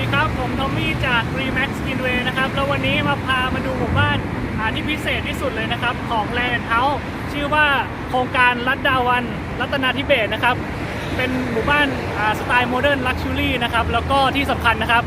ดีครับ ผมทอมมี่จาก Remax Skinway นะครับ แล้ววันนี้มาพามาดูหมู่บ้านอ่าที่พิเศษที่สุดเลยนะครับ ของ Land House ชื่อว่าโครงการรัตดาวันรัตนาธิเบศนะครับ เป็นหมู่บ้านสไตล์โมเดิร์นลักชัวรี่นะครับ แล้วก็ที่สำคัญนะครับ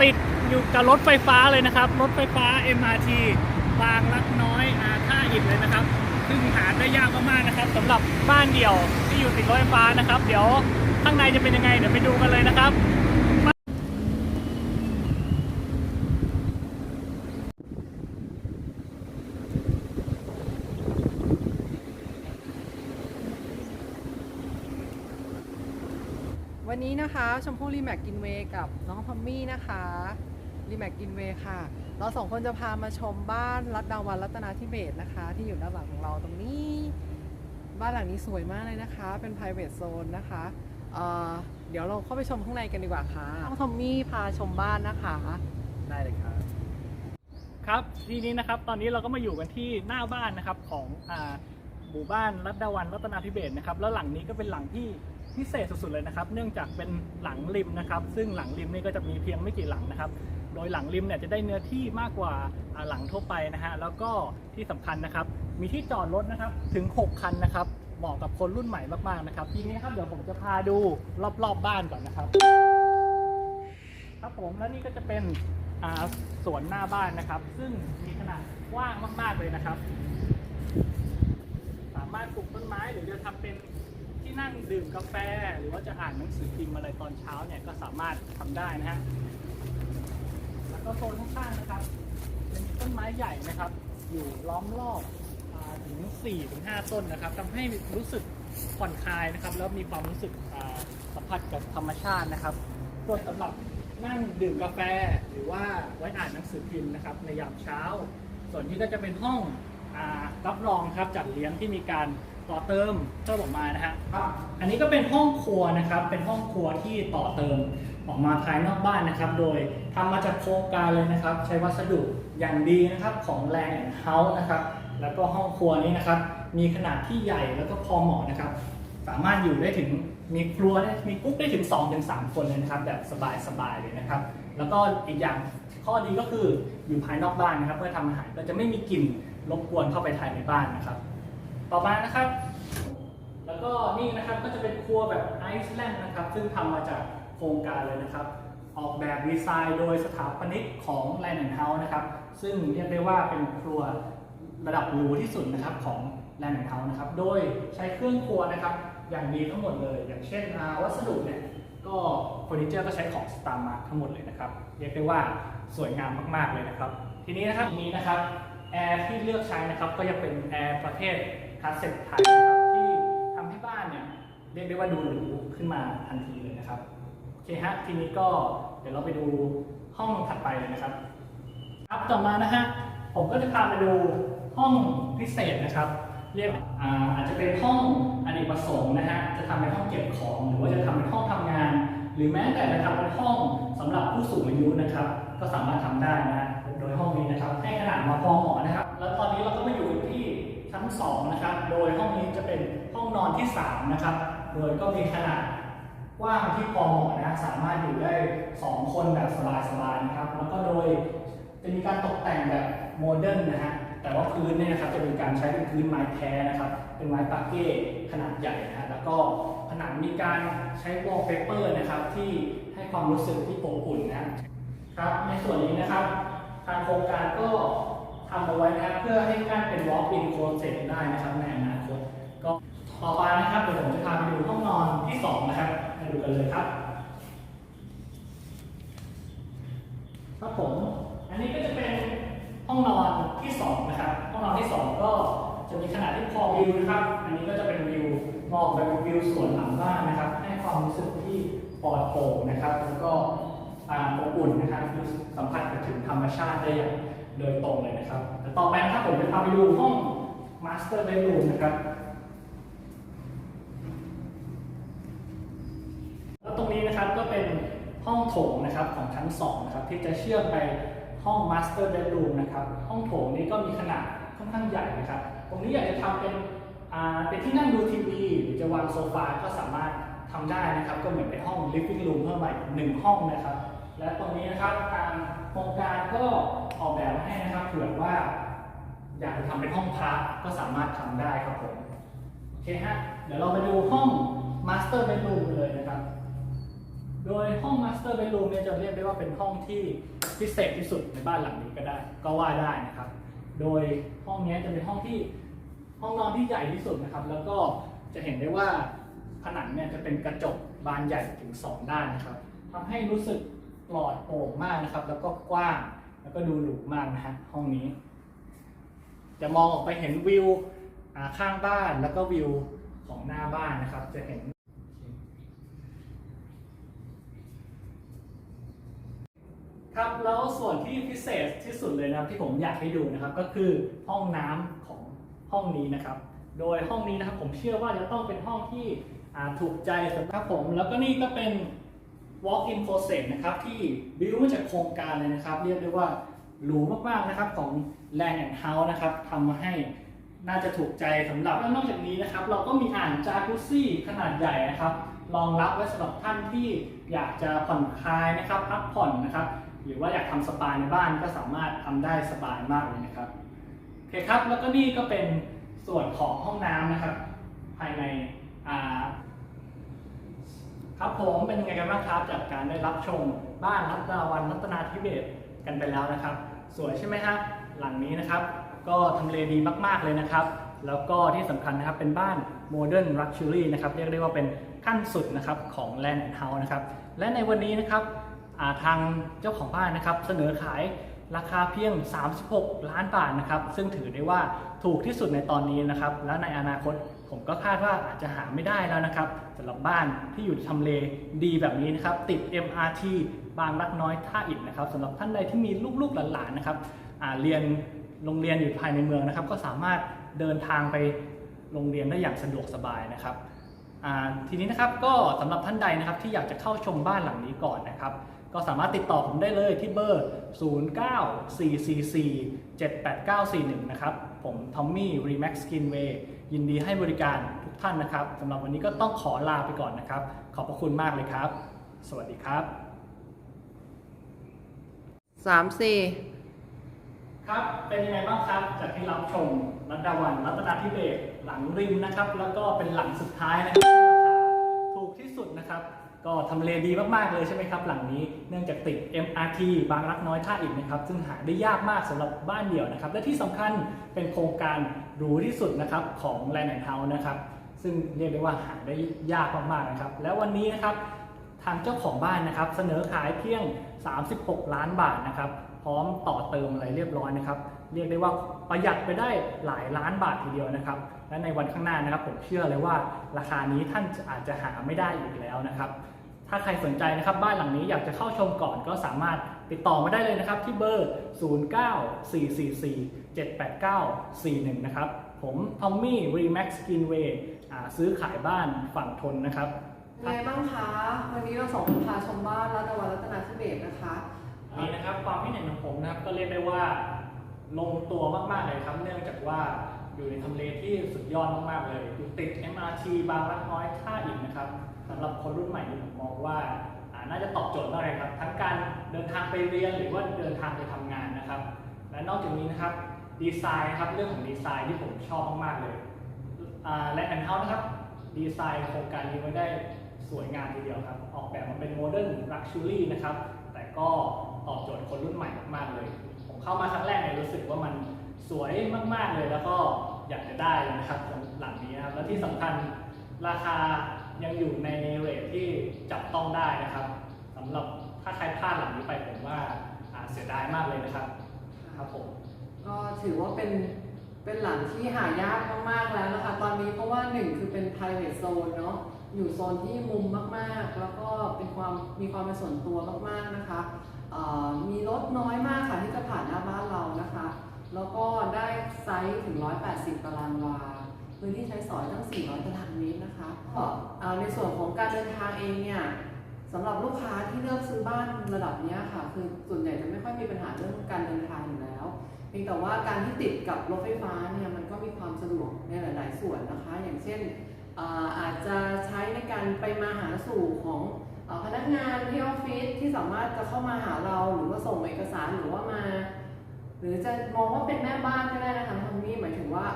ติดอยู่กับรถไฟฟ้าเลยนะครับ รถไฟฟ้า MRT บางรักน้อยอาท่าอิฐเลยนะครับ ซึ่งหาได้ยากมากๆนะครับสำหรับบ้านเดี่ยวที่อยู่ติดรถไฟฟ้านะครับ เดี๋ยวข้างในจะเป็นยังไงเดี๋ยวไปดูกันเลยนะครับ นนี้นะคะชมพู่รีแมกกินเวย์กับน้องทอมมี่นะคะรีแมกกินเวย์ค่ะ เราสองคนจะพามาชมบ้านรัตดาวันรัตนาธิเบศรนะคะ ที่อยู่ด้านหลังของเราตรงนี้ บ้านหลังนี้สวยมากเลยนะคะ เป็น private zone นะคะเอ่อเดี๋ยวเราเข้าไปชมข้างในกันดีกว่าค่ะน้องทอมมี่พาชมบ้านนะคะได้เลยครับครับทีนี้นะครับตอนนี้เราก็มาอยู่กันที่หน้าบ้านนะครับของอ่าหมู่บ้านรัตดาวันรัตนาธิเบศรนะครับแล้วหลังนี้ก็เป็นหลังที่ พิเศษสุดๆเลยนะครับ เนื่องจากเป็นหลังริมนะครับ ซึ่งหลังริมนี่ก็จะมีเพียงไม่กี่หลังนะครับ โดยหลังริมเนี่ยจะได้เนื้อที่มากกว่าหลังทั่วไปนะฮะ แล้วก็ที่สำคัญนะครับ มีที่จอดรถนะครับถึง 6 คันนะครับเหมาะกับคนรุ่นใหม่มากๆนะครับ ทีนี้ครับเดี๋ยวผมจะพาดูรอบๆบบ้านก่อนนะครับ ครับผมและนี่ก็จะเป็นสวนหน้าบ้านนะครับ ซึ่งมีขนาดกว้างมากๆเลยนะครับ สามารถปลูกต้นไม้หรือจะทำเป็น ที่นั่งดื่มกาแฟ หรือว่าจะอ่านหนังสือพิมพ์อะไรตอนเช้าเนี่ยก็สามารถทำได้นะฮะแล้วก็โซนข้างๆนะครับเป็นต้นไม้ใหญ่นะครับ อยู่ล้อมรอบถึง4ถึง5ต้นนะครับทำให้รู้สึกผ่อนคลายนะครับ แล้วมีความรู้สึกสัมผัสกับธรรมชาตินะครับส่วนสำหรับนั่งดื่มกาแฟหรือว่าไว้อ่านหนังสือพิมพ์นะครับ ในยามเช้า ส่วนนี้ก็จะเป็นห้องอรับรองครับจัดเลี้ยงที่มีการ ต่อเติมเพิ่มออกมานะฮะอันนี้ก็เป็นห้องครัวนะครับ เป็นห้องครัวที่ต่อเติมออกมาภายนอกบ้านนะครับ โดยทำมาจากโครงการเลยนะครับ ใช้วัสดุอย่างดีนะครับของแรงเฮาส์นะครับ แล้วก็ห้องครัวนี้นะครับ มีขนาดที่ใหญ่แล้วก็พอเหมาะนะครับ สามารถอยู่ได้ถึงมีครัวได้มีกุ๊กได้ถึง2-3ถึง3คนเลยนะครับ แบบสบายๆเลยนะครับ แล้วก็อีกอย่างข้อดีก็คืออยู่ภายนอกบ้านนะครับ เพื่อทำอาหารก็จะไม่มีกลิ่นรบกวนเข้าไปภายในบ้านนะครับ ต่อมานะครับ แล้วก็นี่นะครับก็จะเป็นครัวแบบไอซ์แลนด์นะครับ ซึ่งทำมาจากโครงการเลยนะครับ ออกแบบดีไซน์โดยสถาปนิกของ Land and House นะครับ ซึ่งเรียกได้ว่าเป็นครัวระดับหรูที่สุดนะครับของ Land and House นะครับ โดยใช้เครื่องครัวนะครับ อย่างดีทั้งหมดเลย อย่างเช่นวัสดุเนี่ยก็เฟอร์นิเจอร์ก็ใช้ของ Star Mark ทั้งหมดเลยนะครับ เรียกได้ว่าสวยงามมาก ๆ เลยนะครับ ทีนี้นะครับนี้นะครับแอร์ที่เลือกใช้นะครับก็ยังเป็นแอร์ประเภท คัสเซ็ตไทยนะครับที่ทำให้บ้านเนี่ยเรียกได้ว่าดูหรูขึ้นมาทันทีเลยนะครับโอเคฮะทีนี้ก็เดี๋ยวเราไปดูห้องถัดไปเลยนะครับ ครับต่อมานะฮะผมก็จะพาไปดูห้องพิเศษนะครับ เรียกอาอาจจะเป็นห้องอเนกประสงค์นะฮะจะทำเป็นห้องเก็บของหรือว่าจะทำเป็นห้องทำงาน หรือแม้แต่จะทำเป็นห้องสำหรับผู้สูงอายุนะครับ ก็สามารถทำได้นะฮะโดยห้องนี้นะครับให้ขนาดมาพอเหมาะนะครับ ชั้นสองนะครับ โดยห้องนี้จะเป็นห้องนอนที่สามนะครับ โดยก็มีขนาดกว้างที่พอเหมาะนะ สามารถอยู่ได้ 2 คนแบบสบายๆนะครับ แล้วก็โดยจะมีการตกแต่งแบบโมเดิร์นนะฮะ แต่ว่าพื้นเนี่ยนะครับจะเป็นการใช้เป็นพื้นไม้แท้นะครับ เป็นไม้ปักเก้ขนาดใหญ่นะฮะ แล้วก็ผนังมีการใช้วอลเปเปอร์นะครับที่ให้ความรู้สึกที่อบอุ่นนะครับ ในส่วนนี้นะครับ ทางโครงการก็ ทำเอาไว้นะครับเพื่อให้การเป็น walk-in closet ได้นะครับในอนาคตก็ต่อไปนะครับเดี๋ยวผมจะพาไปดูห้องนอนที่สองนะครับมาดูกันเลยครับครับผม อันนี้ก็จะเป็นห้องนอนที่สองนะครับ ห้องนอนที่สองก็จะมีขนาดที่พอวิวนะครับ อันนี้ก็จะเป็นวิวมองไปเป็นวิวสวนหลังบ้านนะครับ ให้ความรู้สึกที่ปลอดโปร่งนะครับ แล้วก็อบอุ่นนะครับสัมผัสกับถึงธรรมชาติได้อย่าง โดยตรงเลยนะครับแต่ต่อไปนะครับผมจะพาไปดูห้อง Master Bedroom นะครับ แล้วตรงนี้นะครับก็เป็นห้องโถงนะครับของชั้น2นะครับที่จะเชื่อมไปห้อง Master Bedroom นะครับ ห้องโถงนี้ก็มีขนาดค่อนข้างใหญ่นะครับ ตรงนี้อยากจะทำเป็นอ่าเป็นที่นั่งดูทีวีหรือจะวางโซฟาก็สามารถทำได้นะครับ ก็เหมือนเป็นห้อง Living Room เพิ่มมาอีกหนึ่งห้องนะครับ และตรงนี้นะครับทางโครงการก็ ออกแบบมาให้นะครับเผื่อว่า อยากจะทำเป็นห้องพักก็สามารถทำได้ครับผมโอเคฮะเดี๋ยวเราไปดูห้อง Master Bedroom เลยนะครับ โดยห้อง Master Bedroom เนี่ยจะเรียกได้ว่าเป็นห้องที่พิเศษที่สุดในบ้านหลังนี้ก็ได้ ก็ว่าได้นะครับ โดยห้องนี้จะเป็นห้องที่ห้องนอนที่ใหญ่ที่สุดนะครับ แล้วก็จะเห็นได้ว่าผนังเนี่ยจะเป็นกระจกบานใหญ่ถึง 2 ด้านนะครับทำให้รู้สึกปลอดโปร่งมากนะครับ แล้วก็กว้าง แล้วก็ดูหรูมากนะฮะห้องนี้ จะมองออกไปเห็นวิวข้างบ้านแล้วก็วิวของหน้าบ้านนะครับ จะเห็น ครับแล้วส่วนที่พิเศษที่สุดเลยนะครับที่ผมอยากให้ดูนะครับ ก็คือห้องน้ำของห้องนี้นะครับ โดยห้องนี้นะครับผมเชื่อว่าจะต้องเป็นห้องที่ถูกใจสำหรับผม แล้วก็นี่ก็เป็น walk-in closet นะครับที่บิวมาจากโครงการเลยนะครับ เรียกได้ว่าหรูมากๆนะครับของ Land and House นะครับทำมาให้น่าจะถูกใจสำหรับแล้วนอกจากนี้นะครับ เราก็มีอ่างจากุซี่ขนาดใหญ่นะครับรองรับไว้สำหรับท่านที่อยากจะผ่อนคลายนะครับพักผ่อนนะครับ หรือว่าอยากทำสปาในบ้านก็สามารถทำได้สบายมากเลยนะครับโอเคครับแล้วก็นี่ก็เป็นส่วนของห้องน้ำนะครับ ภายในอ่า ครับผมเป็นยังไงกันบ้างครับจากการได้รับชมบ้านรัตนาวันรัตนาธิเบศกันไปแล้วนะครับ สวยใช่ไหมครับหลังนี้นะครับ ก็ทำเลดีมากๆเลยนะครับ แล้วก็ที่สำคัญนะครับเป็นบ้านโมเดิร์นลักชัวรี่นะครับเรียกได้ว่าเป็นขั้นสุดนะครับของ Land and House นะครับและในวันนี้นะครับาทางเจ้าของบ้านนะครับเสนอขายราคาเพียง 36 ล้านบาทนะครับ ซึ่งถือได้ว่าถูกที่สุดในตอนนี้นะครับ และในอนาคต ผมก็คาดว่าอาจจะหาไม่ได้แล้วนะครับสำหรับบ้านที่อยู่ทำเลดีแบบนี้นะครับติด MRT บางรักน้อยท่าอิฐนะครับสำหรับท่านใดที่มีลูกๆหลานๆนะครับเรียนโรงเรียนอยู่ภายในเมืองนะครับ ก็สามารถเดินทางไปโรงเรียนได้อย่างสะดวกสบายนะครับทีนี้นะครับก็สำหรับท่านใดนะครับที่อยากจะเข้าชมบ้านหลังนี้ก่อนนะครับ ก็สามารถติดต่อผมได้เลยที่เบอร์ 0944478941 นะครับ ผมทอมมี่รีแม็กซ์กินเวย์ยินดีให้บริการทุกท่านนะครับสำหรับวันนี้ก็ต้องขอลาไปก่อนนะครับ ขอบพระคุณมากเลยครับ สวัสดีครับ สามสี่ครับ เป็นยังไงบ้างครับ จากที่รับชมรัตดาวันรัตนาธิเบศรหลังริมนะครับ แล้วก็เป็นหลังสุดท้ายนะครับที่ราคาถูกที่สุดนะครับ ก็ทำเลดีมากๆเลยใช่ไหมครับ หลังนี้เนื่องจากติด MRT บางรักน้อยท่าอิฐนะครับ ซึ่งหาได้ยากมากสำหรับบ้านเดี่ยวนะครับ และที่สำคัญเป็นโครงการหรูที่สุดนะครับของ Land and House นะครับ ซึ่งเรียกได้ว่าหาได้ยากมากๆนะครับ แล้ววันนี้นะครับทางเจ้าของบ้านนะครับ เสนอขายเพียง 36 ล้านบาทนะครับ พร้อมต่อเติมอะไรเรียบร้อยนะครับเรียกได้ว่าประหยัดไปได้หลายล้านบาททีเดียวนะครับ และในวันข้างหน้านะครับผมเชื่อเลยว่าราคานี้ท่านอาจจะหาไม่ได้อีกแล้วนะครับ ถ้าใครสนใจนะครับบ้านหลังนี้อยากจะเข้าชมก่อนก็สามารถติดต่อมาได้เลยนะครับที่เบอร์ 0944478941 นะครับ ผมทอมมี่รีแม็กซ์กินเวย์ซื้อขายบ้านฝั่งทนนะครับเป็นไงบ้างคะ วันนี้เราสองคนพาชมบ้านรัตนวันรัตนาธิเบศรนะคะอันนี้นะครับความคิดเห็นของผมนะครับก็เรียกได้ว่าลงตัวมากๆเลยครับเนื่องจากว่าอยู่ในทำเลที่สุดยอดมากๆเลยอยู่ติด MRT บางรักน้อยท่าอิฐนะครับ สำหรับคนรุ่นใหม่ที่ผมมองว่าน่าจะตอบโจทย์มากเลยครับ ทั้งการเดินทางไปเรียนหรือว่าเดินทางไปทำงานนะครับ และนอกจากนี้นะครับดีไซน์ครับเรื่องของดีไซน์ที่ผมชอบมากๆเลยและแอนเฮานะครับดีไซน์โครงการนี้ไว้ได้สวยงามทีเดียวครับ ออกแบบมาเป็นโมเดิร์นลักชัวรี่นะครับ แต่ก็ตอบโจทย์คนรุ่นใหม่มากๆเลย ผมเข้ามาครั้งแรกเนี่ยรู้สึกว่ามันสวยมากๆเลยแล้วก็อยากจะได้นะครับหลังนี้นะครับ และที่สำคัญราคา ยังอยู่ในเรทที่จับต้องได้นะครับสำหรับถ้าใครพลาดหลังนี้ไปผมว่าเสียดายมากเลยนะครับครับผมก็ถือว่าเป็นเป็นหลังที่หายากมากๆแล้วนะคะ ตอนนี้เพราะว่าหนึ่งคือเป็น private zone เนาะอยู่โซนที่มุมมากๆ แล้วก็เป็นความมีความเป็นส่วนตัวมากๆนะคะมีรถน้อยมากค่ะที่จะผ่านหน้าบ้านเรานะคะ แล้วก็ได้ไซส์ถึง 180 ตารางวา พื้นที่ใช้สอยตั้ง 400 ตารางเมตรนะคะก็เอ่อในส่วนของการเดินทางเองเนี่ยสำหรับลูกค้าที่เลือกซื้อบ้านระดับนี้ค่ะ คือส่วนใหญ่จะไม่ค่อยมีปัญหาเรื่องการเดินทางอยู่แล้วเพียงแต่ว่าการที่ติดกับรถไฟฟ้าเนี่ยมันก็มีความสะดวกในหลาย ๆ ส่วนนะคะ อย่างเช่นอาจจะใช้ในการไปมาหาสู่ของอพนักงานที่ออฟฟิศที่สามารถจะเข้ามาหาเราหรือว่าส่งเอกสารหรือว่ามา หรือจะมองว่าเป็นแม่บ้านก็ได้นะคะทอมมี่หมายถึงว่า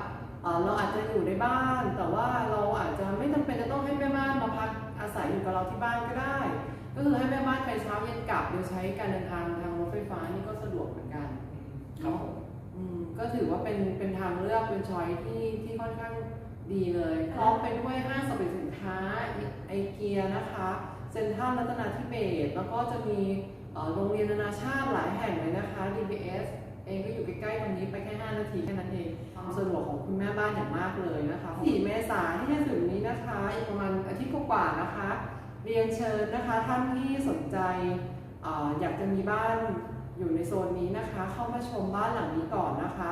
เอ่อเราอาจจะอยู่ในบ้าน แต่ว่าเราอาจจะไม่จำเป็นจะต้องให้แม่บ้านมาพักอาศัยอยู่กับเราที่บ้านก็ได้ ก็คือให้แม่บ้านไปเช้าเย็นกลับโดยใช้การเดินทางทางรถไฟฟ้านี่ก็สะดวกเหมือนกันครับผมอืมก็ถือว่าเป็นเป็นทางเลือกเป็นช้อยที่ที่ค่อนข้างดีเลยพร้อมไปด้วยห้างสรรพสินค้าไอเกียนะคะเซ็นทรัลรัตนาธิเบศรแล้วก็จะมีเอ่อโรงเรียนนานาชาติหลายแห่งเลยนะคะ DBS เองก็อยู่ใก ล้ๆตรงนี้ไปแค่5นาทีแค่นั้นเองความสะดวกของคุณแม่บ้านอย่างมากเลยนะคะ4เมษายนที่จะถึงนี้นะคะอีกประมาณอาทิตย์กว่าๆนะคะ เรียนเชิญนะคะท่านที่สนใจออยากจะมีบ้านอยู่ในโซนนี้นะคะ เข้ามาชมบ้านหลังนี้ก่อนนะคะ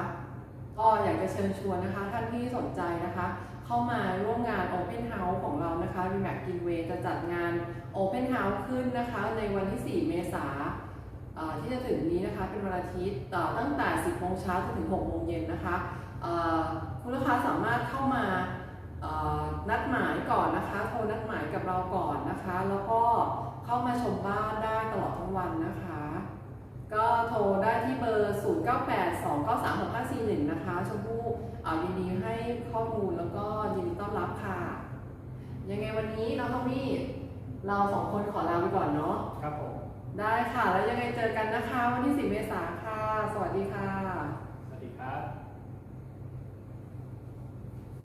ก็อยากจะเชิญชวนนะคะ ท่านที่สนใจนะคะ เข้ามาร่วมงาน Open House ของเรานะคะ r e m a c Greenway จะจัดงาน Open House ขึ้นนะคะ ในวันที่ 4 เมษายน ที่จะถึงนี้นะคะเป็นวันอาทิตย์ตั้งแต่ 10โมงเช้าจนถึง6โมงเย็นนะคะคุณลูกค้าสามารถเข้ามานัดหมายก่อนนะคะโทรนัดหมายกับเราก่อนนะคะ แล้วก็เข้ามาชมบ้านได้ตลอดทั้งวันนะคะ ก็โทรได้ที่เบอร์ 0982936541 นะคะชมพู่ยินดีให้ข้อมูลแล้วก็ยินดีต้อนรับค่ะ ยังไงวันนี้น้องทอมมี่เราสองคนขอลาไปก่อนเนาะครับผม ได้ค่ะ แล้วยังไงเจอกันนะคะ วันที่ 10 เมษาค่ะ สวัสดีค่ะ